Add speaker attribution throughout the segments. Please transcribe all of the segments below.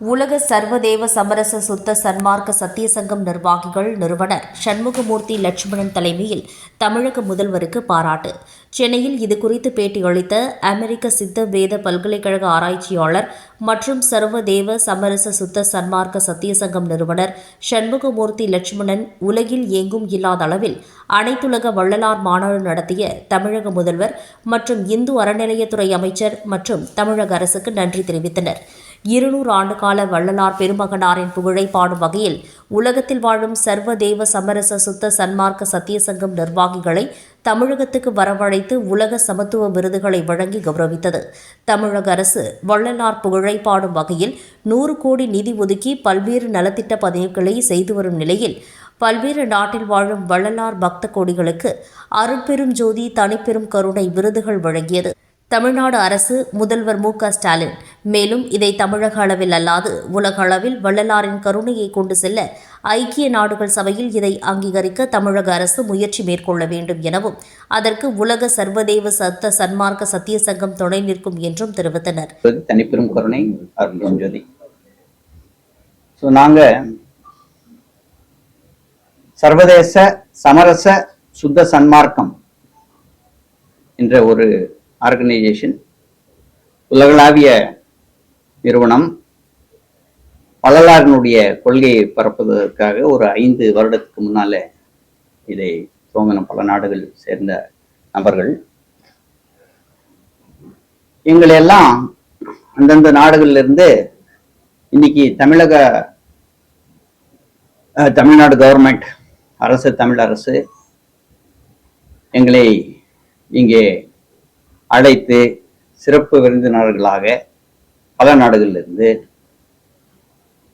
Speaker 1: உலக சர்வதேவ சமரச சுத்த சன்மார்க்க சத்திய சங்கம் நிர்வாகிகள் நிறுவனர் சண்முகமூர்த்தி லட்சுமணன் தலைமையில் தமிழக முதல்வருக்கு பாராட்டு. சென்னையில் இதுகுறித்து பேட்டியளித்த அமெரிக்க சித்த வேத பல்கலைக்கழக ஆராய்ச்சியாளர் மற்றும் சர்வதேவ சமரச சுத்த சன்மார்க்க சத்தியசங்கம் நிறுவனர் சண்முகமூர்த்தி லட்சுமணன் உலகில் எங்கும் இல்லாத அளவில் அனைத்துலக வள்ளலார் மாநாடு நடத்திய தமிழக முதல்வர் மற்றும் இந்து அறநிலையத்துறை அமைச்சர் மற்றும் தமிழக அரசுக்கு நன்றி தெரிவித்தனர். இருநூறு ஆண்டுகால வள்ளலார் பெருமகனாரின் புகழை பாடும் வகையில் உலகத்தில் வாழும் சர்வதேவ சமரச சுத்த சன்மார்க்க சத்திய சங்கம் நிர்வாகிகளை தமிழகத்துக்கு வரவழைத்து உலக சமத்துவ விருதுகளை வழங்கி கௌரவித்தது. தமிழக அரசு வள்ளலார் புகழை பாடும் வகையில் நூறு கோடி நிதி ஒதுக்கி பல்வேறு நலத்திட்ட பதவிகளை செய்து வரும் நிலையில் பல்வேறு நாட்டில் வாழும் வள்ளலார் பக்த கோடிகளுக்கு அருட்பெரும் ஜோதி தனிப்பெரும் கருணை விருதுகள் வழங்கியது. தமிழ்நாடு அரசு முதல்வர் மு க ஸ்டாலின். மேலும் இதை தமிழக அளவில் அல்லாது உலக அளவில் வள்ளலாரின் கருணையை கொண்டு செல்ல ஐக்கிய நாடுகள் சபையில் இதை அங்கீகரிக்க தமிழக அரசு முயற்சி மேற்கொள்ள வேண்டும் எனவும் அதற்கு உலக சர்வதேவ சத்த சன்மார்க்க சத்திய சங்கம் துணை நிற்கும் என்றும் தெரிவித்தனர்.
Speaker 2: தனிப்பெரும் கருணை ஜோதி ஸோ நாங்க சர்வதேச சமரச சுத்த சன்மார்க்கம் என்ற ஒரு ஆர்கனைசேஷன் உலகளாவிய நிறுவனம் வள்ளலாரினுடைய கொள்கையை பரப்புவதற்காக ஒரு ஐந்து வருடத்துக்கு முன்னால இதை துவங்கின பல நாடுகள் சேர்ந்த நபர்கள். எங்களை எல்லாம் அந்தந்த நாடுகள்ல இருந்து இன்னைக்கு தமிழக அஹ், தமிழ்நாடு கவர்மெண்ட் அரசு தமிழ் அரசு எங்களை இங்கே அழைத்து சிறப்பு விருந்தினர்களாக பல நாடுகளிலிருந்து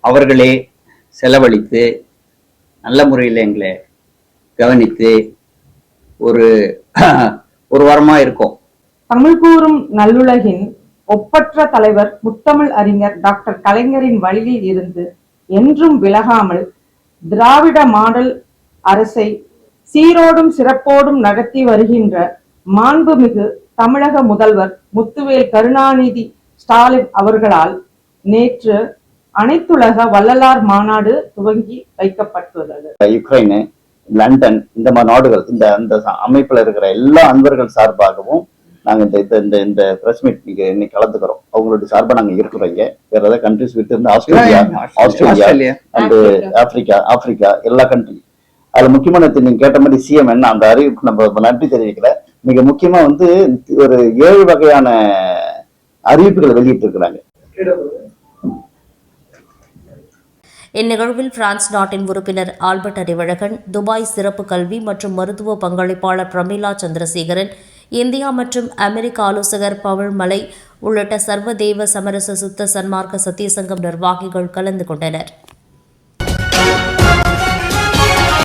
Speaker 2: அவர்களே செலவழித்து நல்ல முறையில் எங்களை கவனித்து ஒரு ஒரு வாரமாக இருக்கும்.
Speaker 3: தமிழ் கூறும் நல்லுலகின் ஒப்பற்ற தலைவர் முத்தமிழ் அறிஞர் டாக்டர் கலைஞரின் வழியில் இருந்து என்றும் விலகாமல் திராவிட மாடல் அரசை சீரோடும் சிறப்போடும் நடத்தி வருகின்ற மாண்புமிகு தமிழக முதல்வர் முத்துவேல் கருணாநிதி ஸ்டாலின் அவர்களால் நேற்று அனைத்துலக வள்ளலார் மாநாடு துவங்கி வைக்கப்பட்டுள்ளது.
Speaker 4: யுக்ரைனு லண்டன் இந்த மாதிரி நாடுகள் இந்த அந்த அமைப்புல இருக்கிற எல்லா அன்பர்கள் சார்பாகவும் நாங்க இந்த இந்த இந்த இந்த பிரஸ் மீட் நீங்க இன்னைக்கு கலந்துக்கிறோம். அவங்களுடைய சார்பா நாங்க இருக்கிறோம் இங்க. வேற ஏதாவது கண்ட்ரிஸ் விட்டு இருந்து Australia Australia.
Speaker 2: Australia
Speaker 4: and Africa Africa எல்லா கண்ட்ரி அதுல முக்கியமான நீங்க கேட்ட மாதிரி சிஎம் என்ன? அந்த அறிவிப்பு நம்ம நன்றி தெரிவிக்கல. மிக முக்கியமா வந்து ஒரு ஏழு வகையான அறிவிப்புகளை வெளியிட்டு இருக்கிறாங்க
Speaker 1: இந்நிகழ்வில் பிரான்ஸ் நாட்டின் உறுப்பினர் ஆல்பர்ட் அறிவழகன் துபாய் சிறப்பு கல்வி மற்றும் மருத்துவ பங்களிப்பாளர் பிரமிளா சந்திரசேகரன் இந்தியா மற்றும் அமெரிக்க ஆலோசகர் பவள் மலை உள்ளிட்ட சர்வதேவ சமரச சுத்த சன்மார்க்க சத்தியசங்கம் நிர்வாகிகள் கலந்து கொண்டனர்.